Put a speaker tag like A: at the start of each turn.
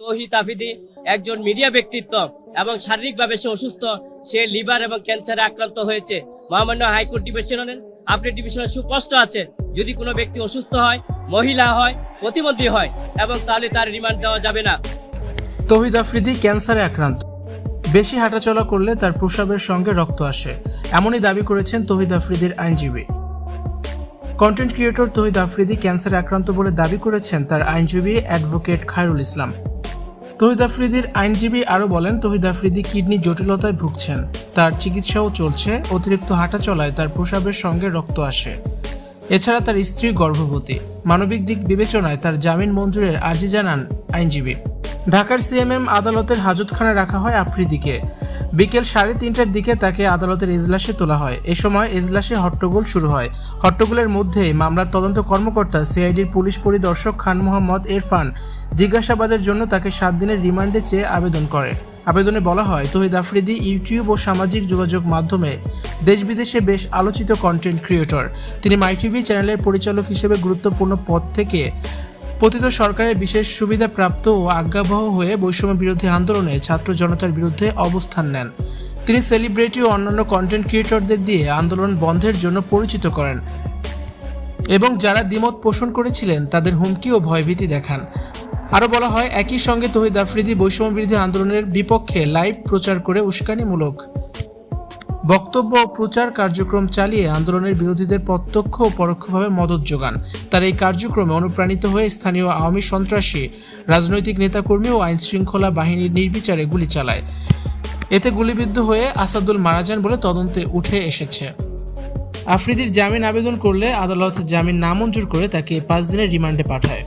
A: তৌহিদ আফিদি একজন মিডিয়া ব্যক্তিত্ব এবং শারীরিকভাবে সে অসুস্থ, সে লিভার এবং ক্যান্সারে আক্রান্ত হয়েছে। মহামান্য হাইকোর্ট ডিভিশনের আপনি ডিভিশনে সুস্পষ্ট আছে, যদি কোনো ব্যক্তি অসুস্থ হয়, মহিলা হয়, প্রতিবন্ধী হয়, এবং তাহলে তার রিমান্ড দেওয়া যাবে না।
B: তহিদ আফ্রিদি ক্যান্সারে আক্রান্ত। বেশি হাঁটাচলা করলে তার প্রসাবের সঙ্গে রক্ত আসে, এমনই দাবি করেছেন তহিদ আফ্রিদির আইনজীবী। কন্টেন্ট ক্রিয়েটর তহিদ আফ্রিদি ক্যান্সারে আক্রান্ত বলে দাবি করেছেন তার আইনজীবী অ্যাডভোকেট খায়রুল ইসলাম। তহিদ আফ্রিদির আইনজীবী আরও বলেন তহিদ আফ্রিদি কিডনি জটিলতায় ভুগছেন। তার চিকিৎসাও চলছে, অতিরিক্ত হাঁটা চলায় তার প্রসাবের সঙ্গে রক্ত আসে। এছাড়া তার স্ত্রী গর্ভবতী। মানবিক দিক বিবেচনায় তার জামিন মঞ্জুরের আর্জি জানান আইনজীবী। ঢাকার সিএমএম আদালতের হাজতখানে রাখা হয় আফ্রিদিকে। বিকেল সাড়ে তিনটার দিকে তাকে আদালতের এজলাসে তোলা হয়। এ সময় এজলাসে হট্টগোল শুরু হয়। হট্টগোলের মধ্যেই মামলার তদন্ত কর্মকর্তা, সিআইডির পুলিশ পরিদর্শক খান মোহাম্মদ ইরফান জিজ্ঞাসাবাদের জন্য তাকে সাত দিনের রিমান্ডে চেয়ে আবেদন করে। আবেদনে বলা হয়, তহিদ আফ্রিদি ইউটিউব ও সামাজিক যোগাযোগ মাধ্যমে দেশ বিদেশে বেশ আলোচিত কন্টেন্ট ক্রিয়েটর তিনি মাইটিভি চ্যানেলের পরিচালক হিসেবে গুরুত্বপূর্ণ পদ থেকে পতিত সরকারের বিশেষ সুবিধা প্রাপ্ত ও আজ্ঞাবহ হয়ে বৈষম্য বিরোধী আন্দোলনে ছাত্র জনতার বিরুদ্ধে অবস্থান নেন। তিনি সেলিব্রিটি ও অন্যান্য কন্টেন্ট ক্রিয়েটরদের দিয়ে আন্দোলন বন্ধের জন্য পরিচিত করেন এবং যারা দ্বিমত পোষণ করেছিলেন, তাদের হুমকি ও ভয়ভীতি দেখান। আরও বলা হয়, একই সঙ্গে তহিদ আফ্রিদি বৈষম্য বিরোধী আন্দোলনের বিপক্ষে লাইভ প্রচার করে উস্কানিমূলক। বক্তব্য ও প্রচার কার্যক্রম চালিয়ে আন্দোলনের বিরোধীদের প্রত্যক্ষ ও পরোক্ষভাবে মদত যোগান। তার এই কার্যক্রমে অনুপ্রাণিত হয়ে স্থানীয় আওয়ামী সন্ত্রাসী, রাজনৈতিক নেতাকর্মী ও আইন শৃঙ্খলা বাহিনীর নির্বিচারে গুলি চালায়। এতে গুলিবিদ্ধ হয়ে আসাদুল মারা যান বলে তদন্তে উঠে এসেছে। আফ্রিদির জামিন আবেদন করলে আদালত জামিন নামঞ্জুর করে তাকে পাঁচ দিনের রিমান্ডে পাঠায়।